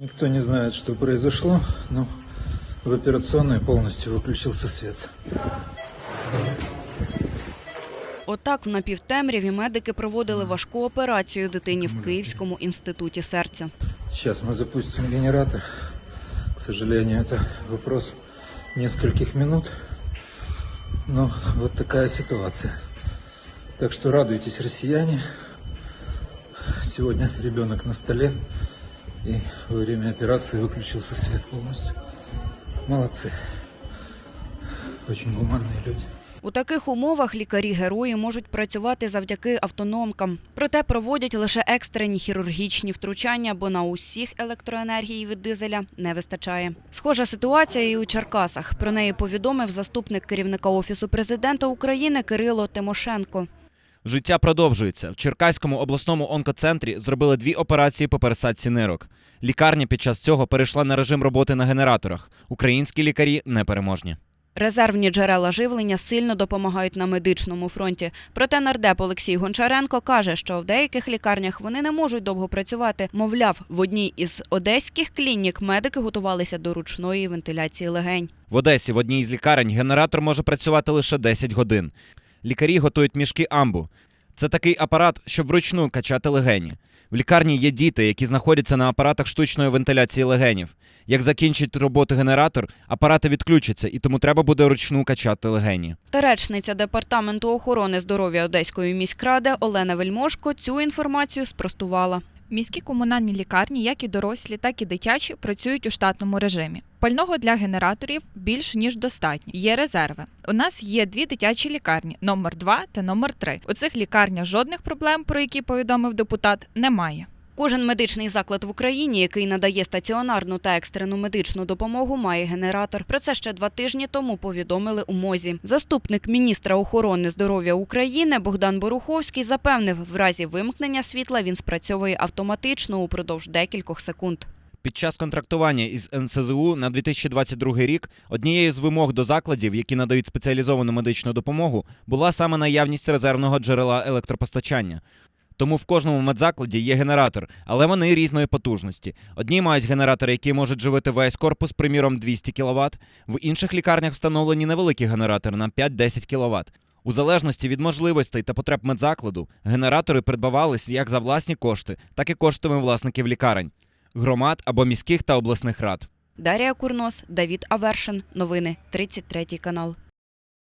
Никто не знает, что произошло, но в операционной полностью выключился свет. Отак в напівтемряві медики проводили важку операцію дитині в Київському інституті серця. Сейчас мы запустим генератор. К сожалению, это вопрос нескольких минут. Но вот такая ситуация. Так что радуйтесь, россияне. Сегодня ребенок на столе. И во время операции выключился свет полностью. Молодцы. Очень гуманные люди. У таких умовах лікарі-герої можуть працювати завдяки автономкам. Проте проводять лише екстрені хірургічні втручання, бо на усіх електроенергії від дизеля не вистачає. Схожа ситуація і у Черкасах. Про неї повідомив заступник керівника офісу президента України Кирило Тимошенко. Життя продовжується. В Черкаському обласному онкоцентрі зробили дві операції по пересадці нирок. Лікарня під час цього перейшла на режим роботи на генераторах. Українські лікарі непереможні. Резервні джерела живлення сильно допомагають на медичному фронті. Проте нардеп Олексій Гончаренко каже, що в деяких лікарнях вони не можуть довго працювати. Мовляв, в одній із одеських клінік медики готувалися до ручної вентиляції легень. В Одесі в одній із лікарень генератор може працювати лише 10 годин. Лікарі готують мішки амбу. Це такий апарат, щоб вручну качати легені. В лікарні є діти, які знаходяться на апаратах штучної вентиляції легенів. Як закінчить роботу генератор, апарати відключаться, і тому треба буде вручну качати легені. Та речниця департаменту охорони здоров'я Одеської міськради Олена Вельмошко цю інформацію спростувала. Міські комунальні лікарні, як і дорослі, так і дитячі, працюють у штатному режимі. Пального для генераторів більш ніж достатньо. Є резерви. У нас є дві дитячі лікарні номер 2 та номер 3 У цих лікарнях жодних проблем, про які повідомив депутат, немає. Кожен медичний заклад в Україні, який надає стаціонарну та екстрену медичну допомогу, має генератор. Про це ще два тижні тому повідомили у МОЗі. Заступник міністра охорони здоров'я України Богдан Боруховський запевнив, в разі вимкнення світла він спрацьовує автоматично упродовж декількох секунд. Під час контрактування із НСЗУ на 2022 рік однією з вимог до закладів, які надають спеціалізовану медичну допомогу, була саме наявність резервного джерела електропостачання. Тому в кожному медзакладі є генератор, але вони різної потужності. Одні мають генератори, які можуть живити весь корпус, приміром 200 кВт, в інших лікарнях встановлені невеликі генератори на 5-10 кВт. У залежності від можливостей та потреб медзакладу, генератори придбавались як за власні кошти, так і коштами власників лікарень, громад або міських та обласних рад. Дарія Курнос, Давід Авершин. Новини 33 канал.